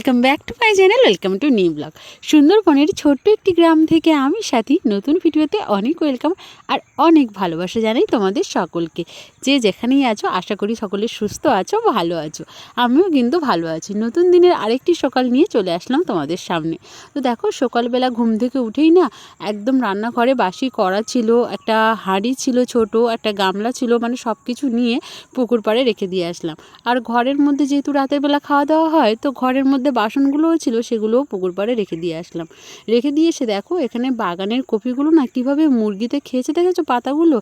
Welcome back to my channel welcome to new blog সুন্দরবনের ছোট্ট একটি গ্রাম থেকে আমি সাথী নতুন ভিডিওতে অনেক ওয়েলকাম আর অনেক ভালোবাসা জানাই তোমাদের সকলকে। যে যেখানেই আছো, আশা করি সকলে সুস্থ আছো, ভালো আছো। আমিও কিন্তু ভালো আছি। নতুন দিনের আরেকটি সকাল নিয়ে চলে আসলাম তোমাদের সামনে। তো দেখো, সকালবেলা ঘুম থেকে উঠেই না একদম রান্নাঘরে বাসি করা ছিল, একটা হাঁড়ি ছিল ছোট, একটা গামলা ছিল মানে সব কিছু নিয়ে পুকুর পাড়ে রেখে দিয়ে আসলাম। আর ঘরের মধ্যে যেহেতু রাতের বেলা খাওয়া দাওয়া হয়, তো ঘরের মধ্যে বাসনগুলোও ছিল সেগুলোও পুকুর পাড়ে রেখে দিয়ে আসলাম। রেখে দিয়ে এসে দেখো, এখানে বাগানের কপিগুলো না কীভাবে মুরগিতে খেয়েছে দেখেছ? পাতাগুলো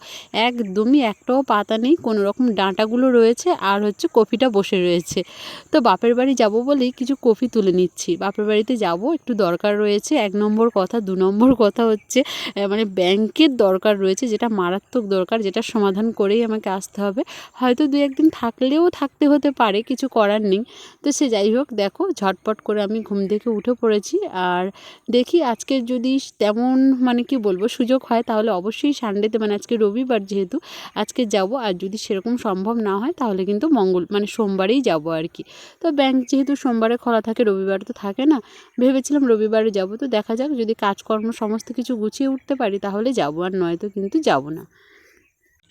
একদমই একটাও পাতা নেই, কোনো রকম ডাঁটাগুলো রয়েছে আর হচ্ছে কপিটা বসে রয়েছে। তো বাপের বাড়ি যাব বলেই কিছু কপি তুলে নিচ্ছি। বাপের বাড়িতে যাব, একটু দরকার রয়েছে, এক নম্বর কথা, দু নম্বর কথা হচ্ছে মানে ব্যাংকের দরকার রয়েছে, যেটা মারাত্মক দরকার যেটা সমাধান করেই আমাকে আসতে হবে। হয়তো দু একদিন থাকলেও থাকতে হতে পারে, কিছু করার নেই। তো সে যাই হোক, দেখো ঝটপট করে আমি ঘুম থেকে উঠে পড়েছি। আর দেখি আজকে যদি তেমন মানে কি বলব সুযোগ হয় তাহলে অবশ্যই সানডেতে মানে আজকে রবিবার যেহেতু আজকে যাব। আর যদি সেরকম সম্ভব না হয় তাহলে কিন্তু মঙ্গল মানে সোমবারেই যাব আর কি। তো ব্যাংক যেহেতু সোমবারে খোলা থাকে রবিবার তো থাকে না। ভেবেছিলাম রবিবারে যাব। তো দেখা যাক যদি কাজকর্ম সমস্ত কিছু গুছিয়ে উঠতে পারি তাহলে যাব। আর নয়তো কিন্তু যাব না।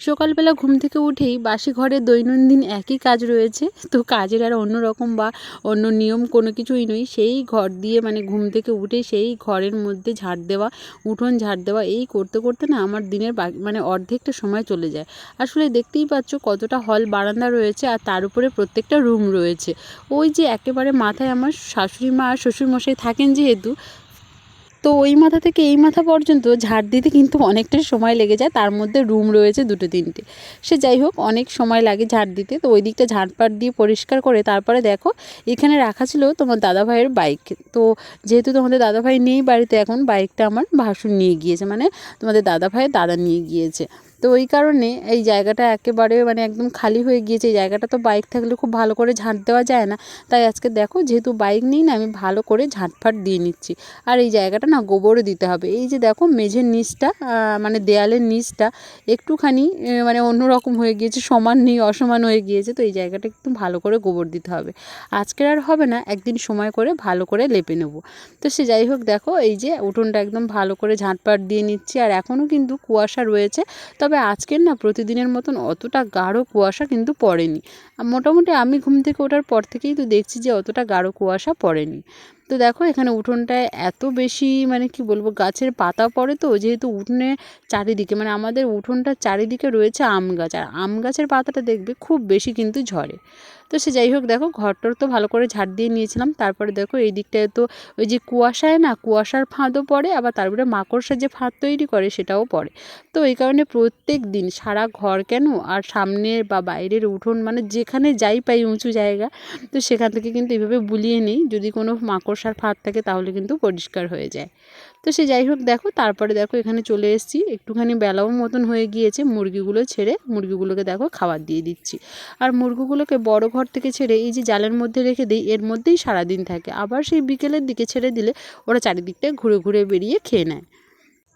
সকালবেলা ঘুম থেকে উঠেই বাসি ঘরে দৈনন্দিন একই কাজ রয়েছে। তো কাজের আর অন্য রকম বা অন্য নিয়ম কোনো কিছুই নই। সেই ঘর দিয়ে মানে ঘুম থেকে উঠে সেই ঘরের মধ্যে ঝাড় দেওয়া, উঠোন ঝাড় দেওয়া, এই করতে করতে না আমার দিনের মানে অর্ধেকটা সময় চলে যায়। আসলে দেখতেই পাচ্ছ কতটা হল বারান্দা রয়েছে আর তার উপরে প্রত্যেকটা রুম রয়েছে। ওই যে একেবারে মাথায় আমার শাশুড়ি মা আর শ্বশুরমশাই থাকেন যেহেতু তো ওই মাথা থেকে এই মাথা পর্যন্ত ঝাড় দিতে কিন্তু অনেকটা সময় লেগে যায়। তার মধ্যে রুম রয়েছে দুটো তিনটে। সে যাই হোক, অনেক সময় লাগে ঝাড় দিতে। তো ওই দিকটা ঝাড়পাট দিয়ে পরিষ্কার করে তারপরে দেখো, এখানে রাখা ছিল তোমার দাদাভাইয়ের বাইক। তো যেহেতু তোমাদের দাদাভাই নেই বাড়িতে, এখন বাইকটা আমার ভাসুর নিয়ে গিয়েছে। মানে তোমাদের দাদাভাইয়ের দাদা নিয়ে গিয়েছে। তো ওই কারণে এই জায়গাটা একেবারে মানে একদম খালি হয়ে গিয়েছে। এই জায়গাটা তো বাইক থাকলে খুব ভালো করে ঝাঁট দেওয়া যায় না। তাই আজকে দেখো যেহেতু বাইক নেই না, আমি ভালো করে ঝাঁটফাট দিয়ে নিচ্ছি। আর এই জায়গাটা না গোবরও দিতে হবে। এই যে দেখো মেঝের নিচটা মানে দেয়ালের নিচটা একটুখানি মানে অন্যরকম হয়ে গিয়েছে, সমান নেই, অসমান হয়ে গিয়েছে। তো এই জায়গাটা একটু ভালো করে গোবর দিতে হবে। আজকের আর হবে না, একদিন সময় করে ভালো করে লেপে নেব। তো সে যাই হোক দেখো, এই যে উঠোনটা একদম ভালো করে ঝাঁটপাট দিয়ে নিচ্ছি। আর এখনও কিন্তু কুয়াশা রয়েছে। তবে আজকের না প্রতিদিনের মতন অতটা গাঢ় কুয়াশা কিন্তু পড়েনি। মোটামুটি আমি ঘুম থেকে ওঠার পর থেকেই তো দেখছি যে অতটা গাঢ় কুয়াশা পড়েনি। তো দেখো এখানে উঠোনটায় এত বেশি মানে কি বলব, গাছের পাতা পড়ে তো, যেহেতু উঠোনে চারিদিকে মানে আমাদের উঠোনটার চারিদিকে রয়েছে আম গাছ, আর আম গাছের পাতাটা দেখবে খুব বেশি কিন্তু ঝরে। তো সে যাই হোক, দেখো ঘরটর তো ভালো করে ঝাড় দিয়ে নিয়েছিলাম, তারপরে দেখো এই দিকটায় তো ওই যে কুয়াশায় না, কুয়াশার ফাঁদও পড়ে, আবার তারপরে মাকড়সা যে ফাঁদ তৈরি করে সেটাও পড়ে। তো এই কারণে প্রত্যেক দিন সারা ঘর কেন, আর সামনের বা বাইরের উঠোন মানে যেখানে যাই পাই উঁচু জায়গা, তো সেখান থেকে কিন্তু এইভাবে বুলিয়ে নিই। যদি কোনো মাকড়সার ফাঁদ থাকে তাহলে কিন্তু পরিষ্কার হয়ে যায়। তো সে যাই হোক দেখো, তারপরে দেখো এখানে চলে এসেছি। একটুখানি বেলাও মতন হয়ে গিয়েছে, মুরগিগুলো ছেড়ে মুরগিগুলোকে দেখো খাবার দিয়ে দিচ্ছি। আর মুরগিগুলোকে বড় ঘর থেকে ছেড়ে এই যে জালের মধ্যে রেখে দিই, এর মধ্যেই সারাদিন থাকে। আবার সেই বিকেলের দিকে ছেড়ে দিলে ওরা চারিদিকটায় ঘুরে ঘুরে বেরিয়ে খেয়ে নেয়।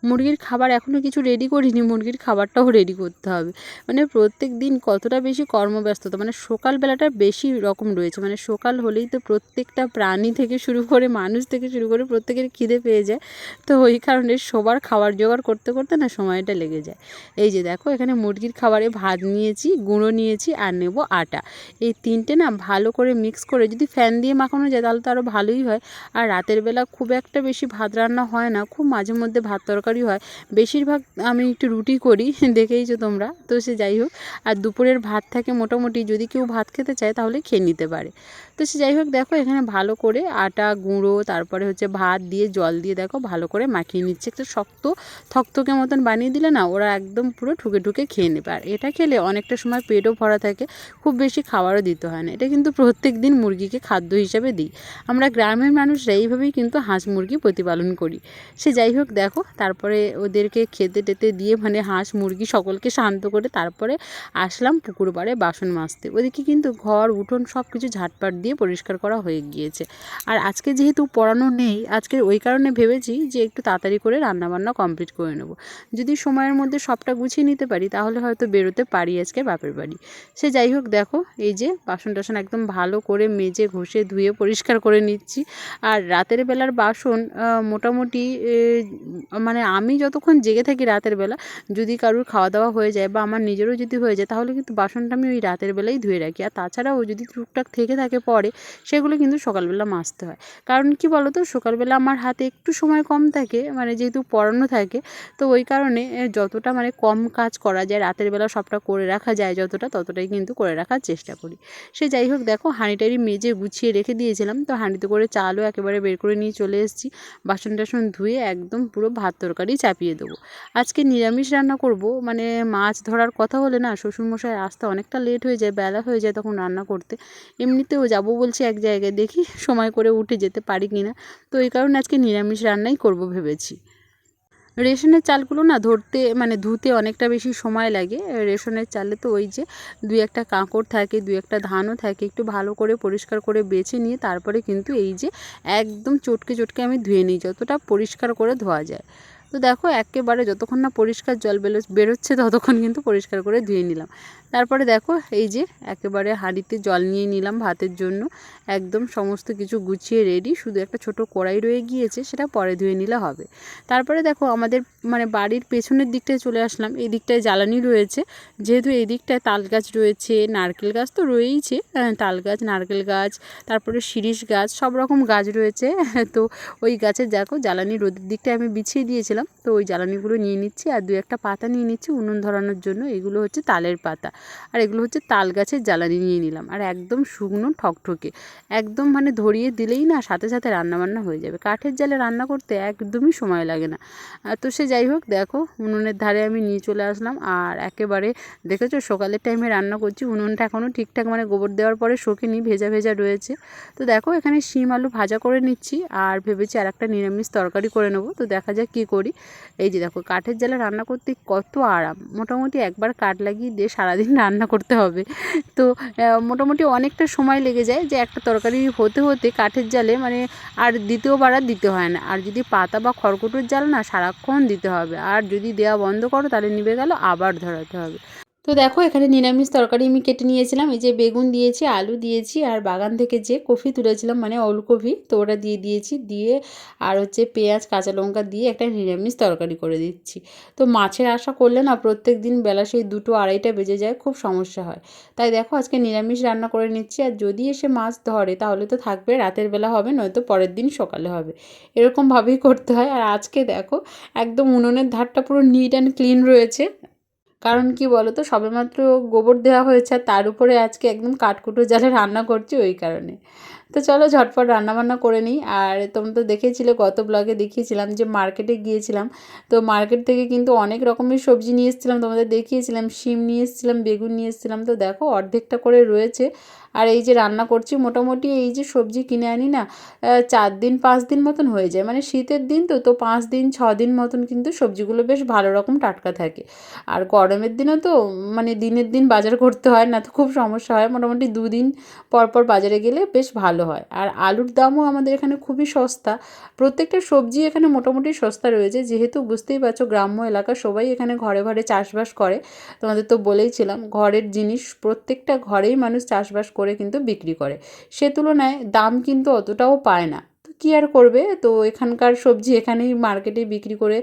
মুরগির খাবার এখনও কিছু রেডি করিনি, মুরগির খাবারটাও রেডি করতে হবে। মানে প্রত্যেক দিন কতটা বেশি কর্মব্যস্ততা মানে সকালবেলাটা বেশি রকম রয়েছে। মানে সকাল হলেই তো প্রত্যেকটা প্রাণী থেকে শুরু করে মানুষ থেকে শুরু করে প্রত্যেকের খিদে পেয়ে যায়। তো ওই কারণে সবার খাবার জোগাড় করতে করতে না সময়টা লেগে যায়। এই যে দেখো, এখানে মুরগির খাবারে ভাত নিয়েছি, গুঁড়ো নিয়েছি আর নেব আটা। এই তিনটে না ভালো করে মিক্স করে যদি ফ্যান দিয়ে মাখানো যায় তাহলে তো আরও ভালোই হয়। আর রাতের বেলা খুব একটা বেশি ভাত রান্না হয় না, খুব মাঝে মধ্যে ভাত তরকারি হয়। বেশিরভাগ আমি একটু রুটি করি, দেখেইছো তোমরা। তো সে যাই হোক, আর দুপুরের ভাত থাকে মোটামুটি, যদি কেউ ভাত খেতে চায় তাহলে খেয়ে নিতে পারে। তো সে যাই হোক, দেখো এখানে ভালো করে আটা, গুঁড়ো, তারপরে হচ্ছে ভাত দিয়ে জল দিয়ে দেখো ভালো করে মাখিয়ে নিচ্ছে। একটু শক্ত থকথকে মতন বানিয়ে দিলে না, ওরা একদম পুরো ঠুকে ঠুকে খেয়ে নেবে। আর এটা খেলে অনেকটা সময় পেটও ভরা থাকে, খুব বেশি খাবারও দিতে হয় না। এটা কিন্তু প্রত্যেক দিন মুরগিকে খাদ্য হিসাবে দিই। আমরা গ্রামের মানুষরা এইভাবেই কিন্তু হাঁস মুরগি প্রতিপালন করি। সে যাই হোক, দেখো তারপরে ওদেরকে খেতে টেতে দিয়ে মানে হাঁস, মুরগি সকলকে শান্ত করে তারপরে আসলাম পুকুর পাড়ে বাসন মাজতে। ওদিকে কিন্তু ঘর, উঠোন সব কিছু ঝাটপাট দিয়ে পরিষ্কার করা হয়ে গিয়েছে। আর আজকে যেহেতু পড়ানো নেই, আজকে ওই কারণে ভেবেছি যে একটু তাড়াতাড়ি করে রান্নাবান্না কমপ্লিট করে নেব। যদি সময়ের মধ্যে সবটা গুছিয়ে নিতে পারি, তাহলে হয়তো বেরোতে পারি আজকে বাপের বাড়ি। সে যাই হোক, দেখো, এই যে বাসন টাসন একদম ভালো করে মেজে, ঘষে, ধুয়ে পরিষ্কার করে নিচ্ছি। আর রাতের বেলার বাসন মোটামুটি মানে আমি যতক্ষণ জেগে থাকি রাতের বেলা, যদি কারোর খাওয়া দাওয়া হয়ে যায় বা আমার নিজেরও যদি হয়ে যায়, তাহলে কিন্তু বাসনটা আমি ওই রাতের বেলায় ধুয়ে রাখি। আর তাছাড়াও যদি টুকটাক থেকে থাকে পরে, সেগুলো কিন্তু সকালবেলা মাজতে হয়। কারণ কি বলো তো সকালবেলা আমার হাতে একটু সময় কম থাকে মানে যেহেতু পড়ানো থাকে, তো ওই কারণে যতটা মানে কম কাজ করা যায়, রাতের বেলা সবটা করে রাখা যায় যতটা, ততটাই কিন্তু করে রাখার চেষ্টা করি। সে যাই হোক, দেখো, হাঁড়িটারি মেজে গুছিয়ে রেখে দিয়েছিলাম, তো হাঁড়িতে করে চালও একেবারে বের করে নিয়ে চলে এসেছি। বাসন টাসন ধুয়ে একদম পুরো ভাত তরকারি চাপিয়ে দেবো। আজকে নিরামিষ রান্না করব মানে মাছ ধরার কথা হলে না, শ্বশুরমশাই আসতে অনেকটা লেট হয়ে যায়, বেলা হয়ে যায় তখন রান্না করতে। এমনিতেও যাব বলছি এক জায়গায়, দেখি সময় করে উঠে যেতে পারি কি না। তো এই কারণে আজকে নিরামিষ রান্নাই করব ভেবেছি। রেশনের চালগুলো না ধরতে মানে ধুতে অনেকটা বেশি সময় লাগে। রেশনের চালে তো ওই যে দুই একটা কাঁকড় থাকে, দুই একটা ধানও থাকে, একটু ভালো করে পরিষ্কার করে বেছে নিয়ে তারপরে কিন্তু এই যে একদম চটকে চটকে আমি ধুয়ে নিই, যতটা পরিষ্কার করে ধোয়া যায়। তো দেখো একেবারে যতক্ষণ না পরিষ্কার জল বেরো, বেরোচ্ছে ততক্ষণ কিন্তু পরিষ্কার করে ধুয়ে নিলাম। তারপরে দেখো এই যে একেবারে হাঁড়িতে জল নিয়ে নিলাম ভাতের জন্য। একদম সমস্ত কিছু গুছিয়ে রেডি শুধু একটা ছোট কড়াই রয়ে গিয়েছে, সেটা পরে ধুয়ে নিলে হবে। তারপরে দেখো আমাদের মানে বাড়ির পেছনের দিকটায় চলে আসলাম, এই দিকটায় জ্বালানি রয়েছে। যেহেতু এই দিকটায় তাল গাছ রয়েছে, নারকেল গাছ তো রয়েইছে তাল গাছ, নারকেল গাছ, তারপরে শিরিষ গাছ, সব রকম গাছ রয়েছে। তো ওই গাছের দেখো জ্বালানি রোদের দিকটায় আমি বিছিয়ে দিয়েছিলাম। তো ওই জ্বালানিগুলো নিয়ে নিচ্ছি আর দু একটা পাতা নিয়ে নিচ্ছি উনুন ধরানোর জন্য। এগুলো হচ্ছে তালের পাতা। আর এগুলো হচ্ছে তাল গাছের জ্বালানি নিয়ে নিলাম। আর একদম শুকনো ঠকঠকে। একদম মানে ধরিয়ে দিলেই না সাথে সাথে রান্নাবান্না হয়ে যাবে। কাঠের জালে রান্না করতে একদমই সময় লাগে না। তো সে যাই হোক, দেখো উনুনের ধারে আমি নিয়ে চলে আসলাম। আর একেবারে দেখেছ সকালের টাইমে রান্না করছি। উনুনটা এখনও ঠিকঠাক মানে গোবর দেওয়ার পরে শোকেনি, ভেজা ভেজা রয়েছে। তো দেখো এখানে শিম আলু ভাজা করে নিচ্ছি। আর ভেবেছি আর একটা নিরামিষ তরকারি করে নেব। তো দেখা যাক কী করি। এই যে দেখো, কাঠের জালে রান্না করতে কত আরাম। মোটামুটি একবার কাঠ লাগিয়ে দিয়ে সারাদিন রান্না করতে হবে। তো মোটামুটি অনেকটা সময় লেগে যায় যে একটা তরকারি হতে হতে কাঠের জালে মানে আর দ্বিতীয়বার আর দিতে হয় না। আর যদি পাতা বা খড়কুটোর জাল না, সারাক্ষণ দিতে হবে। আর যদি দেওয়া বন্ধ করো, তাহলে নিভে গেল, আবার ধরাতে হবে। তো দেখো, এখানে নিরামিষ তরকারি আমি কেটে নিয়েছিলাম। এই যে বেগুন দিয়েছি, আলু দিয়েছি, আর বাগান থেকে যে কফি তুলেছিলাম মানে ওলকপি তো ওটা দিয়ে দিয়েছি। দিয়ে আর হচ্ছে পেঁয়াজ, কাঁচা লঙ্কা দিয়ে একটা নিরামিষ তরকারি করে দিচ্ছি। তো মাছের আশা করলে না, প্রত্যেক দিন বেলা সেই দুটো আড়াইটা বেজে যায়, খুব সমস্যা হয়। তাই দেখো, আজকে নিরামিষ রান্না করে নিচ্ছি। আর যদি এসে মাছ ধরে, তাহলে তো থাকবে, রাতের বেলা হবে, নয়তো পরের দিন সকালে হবে। এরকমভাবেই করতে হয়। আর আজকে দেখো, একদম উনুনের ধারটা পুরো নিট অ্যান্ড ক্লিন রয়েছে। কারণ কি বলো তো সবেমাত্র গোবর দেওয়া হয়েছে আর তার উপরে আজকে একদম কাঠকুটো জালে রান্না করছি ওই কারণে। তো চলো ঝটপট রান্নাবান্না করে নিই। আর তোমরা তো দেখেছিলে, গত ব্লগে দেখিয়েছিলাম যে মার্কেটে গিয়েছিলাম। তো মার্কেট থেকে কিন্তু অনেক রকমের সবজি নিয়ে এসেছিলাম। তোমাদের দেখিয়েছিলাম, শিম নিয়ে এসেছিলাম, বেগুন নিয়ে এসেছিলাম। তো দেখো, অর্ধেকটা করে রয়েছে। আর এই যে রান্না করছি, মোটামুটি এই যে সবজি কিনে আনি না চার দিন, পাঁচ দিন মতন হয়ে যায়। মানে শীতের দিন তো তো পাঁচ দিন, ছ দিন মতন কিন্তু সবজিগুলো বেশ ভালো রকম টাটকা থাকে। আর গরমের দিনও তো মানে দিনের দিন বাজার করতে হয় না, তো খুব সমস্যা হয়। মোটামুটি দুদিন পর পর বাজারে গেলে বেশ ভালো। হয়। আর আলুর দামও আমাদের এখানে খুবই সস্তা। প্রত্যেকটা সবজি এখানে মোটামুটি সস্তা রয়েছে। যেহেতু বুঝতেই পারছ, গ্রাম্য এলাকা সবাই এখানে ঘরে ঘরে চাষবাস করে। তোমাদের তো বলেইছিলাম, ঘরের জিনিস প্রত্যেকটা ঘরেই মানুষ চাষবাস করে কিন্তু বিক্রি করে। সে তুলনায় দাম কিন্তু অতটাও পায় না। কী আর করবে? তো এখানকার সবজি এখানেই মার্কেটে বিক্রি করে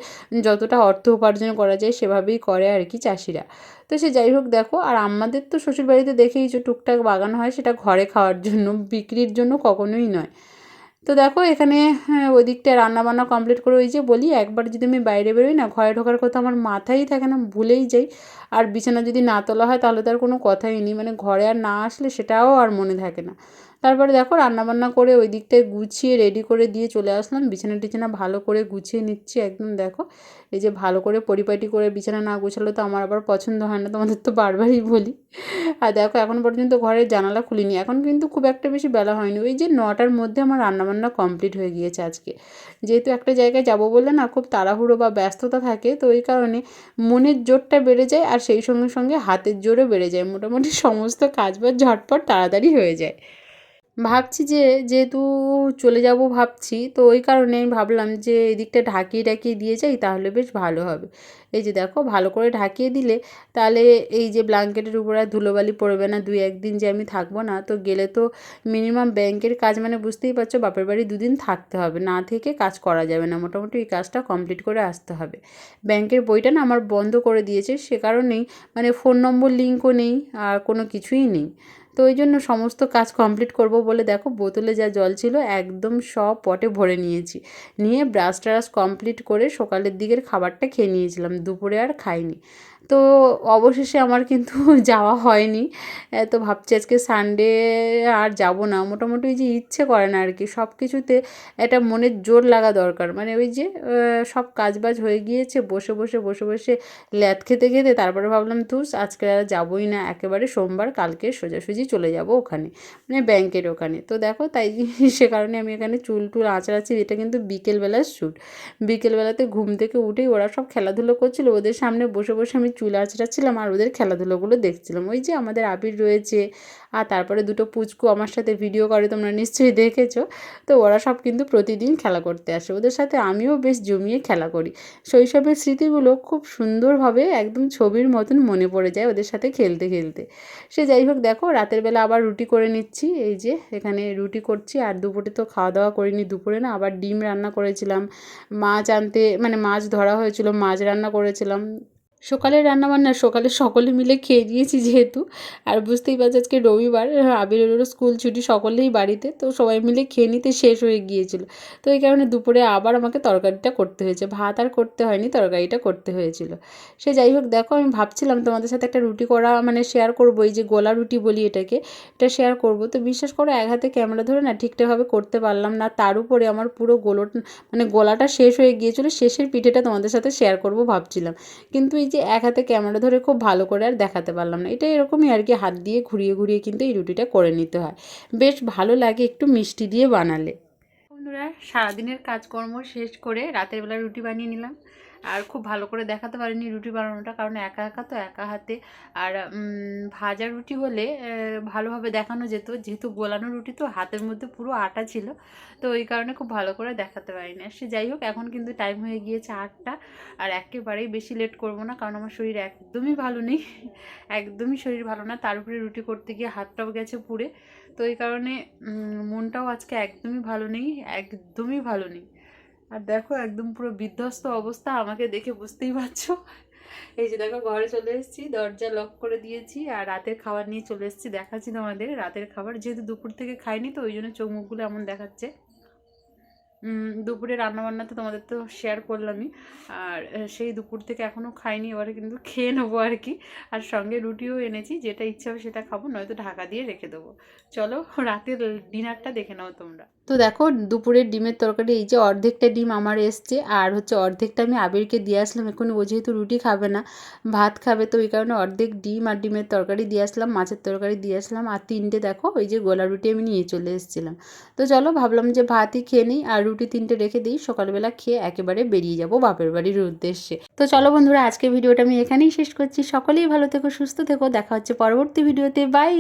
যতটা অর্থ উপার্জন করা যায় সেভাবেই করে আর কি চাষিরা। তো সে যাই হোক দেখো আর আমাদের তো শ্বশুরবাড়িতে দেখেই যে টুকটাক বাগান হয় সেটা ঘরে খাওয়ার জন্য বিক্রির জন্য কখনোই নয়। তো দেখো এখানে হ্যাঁ, ওই দিকটা রান্নাবান্না কমপ্লিট করে ওই যে বলি একবার যদি আমি বাইরে বেরোই না ঘরে ঢোকার কথা আমার মাথায় থাকে না ভুলেই যাই। আর বিছানা যদি না তোলা হয় তাহলে তার কোনো কথাই নেই মানে ঘরে আর না আসলে সেটাও আর মনে থাকে না। তারপরে দেখো রান্নাবান্না করে ওই দিকটায় গুছিয়ে রেডি করে দিয়ে চলে আসলাম। বিছানা টিছানা ভালো করে গুছিয়ে নিচ্ছি একদম, দেখো। এই যে ভালো করে পরিপাটি করে বিছানা না গুছালে তো আমার আবার পছন্দ হয় না, তোমাদের তো বারবারই বলি। আর দেখো এখন পর্যন্ত ঘরের জানালা খুলিনি, এখন কিন্তু খুব একটা বেশি বেলা হয়নি। ওই যে নটার মধ্যে আমার রান্নাবান্না কমপ্লিট হয়ে গিয়েছে আজকে। যেহেতু একটা জায়গায় যাব বলে না খুব তাড়াহুড়ো বা ব্যস্ততা থাকে, তো ওই কারণে মনের জোরটা বেড়ে যায় আর সেই সঙ্গে সঙ্গে হাতের জোরও বেড়ে যায়। মোটামুটি সমস্ত কাজ বাজ ঝটপট তাড়াতাড়ি হয়ে যায়। ভাবছি যে, যেহেতু চলে যাব ভাবছি, তো ওই কারণে আমি ভাবলাম যে, এদিকটা ঢাকিয়ে ঢাকিয়ে দিয়ে যাই, তাহলে বেশ ভালো হবে। এই যে দেখো, ভালো করে ঢাকিয়ে দিলে, তাহলে এই যে ব্ল্যাঙ্কেটের উপরে আর ধুলোবালি পড়বে না, দুই একদিন যে আমি থাকব না, তো গেলে তো মিনিমাম ব্যাংকের কাজ মানে বুঝতেই পারছ, বাপের বাড়ি দুদিন থাকতে হবে, না থেকে কাজ করা যাবে না, মোটামুটি এই কাজটা কমপ্লিট করে আসতে হবে। ব্যাংকের বইটা না আমার বন্ধ করে দিয়েছে, সে কারণেই মানে ফোন নম্বর লিঙ্কও নেই, আর কোনো কিছুই নেই। তো ওই জন্য সমস্ত কাজ কমপ্লিট করব বলে দেখো বোতলে যা জল ছিল একদম সব পটে ভরে নিয়েছি। নিয়ে ব্রাশ ট্রাশ কমপ্লিট করে সকালের দিকের খাবারটা খেয়ে নিয়েছিলাম। দুপুরে আর খাইনি। তো অবশেষে আমার কিন্তু যাওয়া হয়নি। তো ভাবছি আজকে সানডে আর যাব না। মোটামুটি ওই যে ইচ্ছে করে না আর কি। সব কিছুতে একটা মনের জোর লাগা দরকার। মানে ওই যে সব কাজবাজ হয়ে গিয়েছে, বসে বসে বসে বসে ল্যাদ খেতে খেতে তারপরে ভাবলাম তুস আজকে আর যাবোই না। একেবারে সোমবার, কালকে সোজাসুজি চলে যাব ওখানে। মানে ব্যাংকের ওখানে। তো দেখো, তাই সে কারণে আমি এখানে চুল টুল আঁচড়াচ্ছি। এটা কিন্তু বিকেলবেলার শ্যুট বিকেলবেলাতে ঘুম থেকে উঠেই ওরা সব খেলাধুলো করছিল। ওদের সামনে বসে বসে আমি চুল আঁচড়াচ্ছিলাম আর ওদের খেলাধুলোগুলো দেখছিলাম। ওই যে আমাদের আবির রয়েছে আর তারপরে দুটো পুচকু আমার সাথে ভিডিও করে, তোমরা নিশ্চয়ই দেখেছ। তো ওরা সব কিন্তু প্রতিদিন খেলা করতে আসে। ওদের সাথে আমিও বেশ জমিয়ে খেলা করি। শৈশবের স্মৃতিগুলো খুব সুন্দরভাবে একদম ছবির মতন মনে পড়ে যায় ওদের সাথে খেলতে খেলতে। সে যাই হোক, দেখো রাতের বেলা আবার রুটি করে নিচ্ছি। এই যে এখানে রুটি করছি আর দুপুরে তো খাওয়া দাওয়া করিনি দুপুরে না, আবার ডিম রান্না করেছিলাম। মাছ আনতে মানে মাছ ধরা হয়েছিল, মাছ রান্না করেছিলাম। সকালে রান্নাবান্না সকালে সকলে মিলে খেয়ে দিয়েছি যেহেতু। আর বুঝতেই পারছি আজকে রবিবার আবিরেরও স্কুল ছুটি সকলেই বাড়িতে, তো সবাই মিলে খেয়ে নিতে শেষ হয়ে গিয়েছিল। তো এই কারণে দুপুরে আবার আমাকে তরকারিটা করতে হয়েছে। ভাত আর করতে হয়নি, তরকারিটা করতে হয়েছিল। সে যাই হোক, দেখো আমি ভাবছিলাম তোমাদের সাথে একটা রুটি করা মানে শেয়ার করব, এই যে গোলা রুটি বলি এটাকে, এটা শেয়ার করব। তো বিশ্বাস করো, এক হাতে ক্যামেরা ধরে না ঠিকঠাকভাবে করতে পারলাম না। তার উপরে আমার পুরো গোলো মানে গোলাটা শেষ হয়ে গিয়েছিল। শেষের পিঠেটা তোমাদের সাথে শেয়ার করব ভাবছিলাম। কিন্তু এই যে এক হাতে ক্যামেরা ধরে খুব ভালো করে আর দেখাতে পারলাম না। এটা এরকমই আর কি, হাত দিয়ে ঘুরিয়ে ঘুরিয়ে কিন্তু এই রুটিটা করে নিতে হয়। বেশ ভালো লাগে একটু মিষ্টি দিয়ে বানালে। বন্ধুরা, সারাদিনের কাজকর্ম শেষ করে রাতের বেলা রুটি বানিয়ে নিলাম। আর খুব ভালো করে দেখাতে পারিনি রুটি বানানোটা, কারণ একা একা তো একা হাতে। আর ভাজা রুটি হলে ভালোভাবে দেখানো যেত। যেহেতু গোলানো রুটি তো হাতের মধ্যে পুরো আটা ছিল, তো ওই কারণে খুব ভালো করে দেখাতে পারিনি। আর সে যাই হোক, এখন কিন্তু টাইম হয়ে গিয়েছে আটটা, আর একেবারেই বেশি লেট করব না, কারণ আমার শরীর একদমই ভালো নেই। একদমই শরীর ভালো না, তার উপরে রুটি করতে গিয়ে হাতটাও গেছে পুড়ে। তো এই কারণে মনটাও আজকে একদমই ভালো নেই, একদমই ভালো নেই। আর দেখো একদম পুরো বিধ্বস্ত অবস্থা, আমাকে দেখে বুঝতেই পারছ। এই যে দেখো, ঘরে চলে এসেছি, দরজা লক করে দিয়েছি আর রাতের খাবার নিয়ে চলে এসেছি, দেখাচ্ছি তোমাদের রাতের খাবার। যেহেতু দুপুর থেকে খাইনি তো, ওই জন্য চোখ মুখগুলো এমন দেখাচ্ছে। দুপুরে রান্নাবান্না তো তোমাদের তো শেয়ার করলামই। আর সেই দুপুর থেকে এখনও খাইনি, এবারে কিন্তু খেয়ে নেব আর কি। আর সঙ্গে রুটিও এনেছি, যেটা ইচ্ছা হবে সেটা খাব, নয়তো ঢাকা দিয়ে রেখে দেবো। চলো, রাতের ডিনারটা দেখে নাও তোমরা। তো দেখো দুপুরের ডিমের তরকারি, এই যে অর্ধেকটা ডিম আমার এসছে, আর হচ্ছে অর্ধেকটা আমি আবিরকে দিয়ে আসলাম। এখন ও যেহেতু রুটি খাবে না, ভাত খাবে, তো ওই কারণে অর্ধেক ডিম আর ডিমের তরকারি দিয়ে আসলাম, মাছের তরকারি দিয়ে আসলাম, আর তিনটে দেখো ওই যে গোলা রুটি আমি নিয়ে চলে এসেছিলাম। তো চলো ভাবলাম যে ভাতই খেয়ে নিই, আর রুটি তিনটে রেখে দিই, সকালবেলা খেয়ে একেবারে বেরিয়ে যাব বাপের বাড়ির উদ্দেশ্যে। তো চলো বন্ধুরা আজকে ভিডিওটা আমি এখানেই শেষ করছি। সকলেই ভালো থেকো, সুস্থ থেকো, দেখা হচ্ছে পরবর্তী ভিডিওতে, বাই!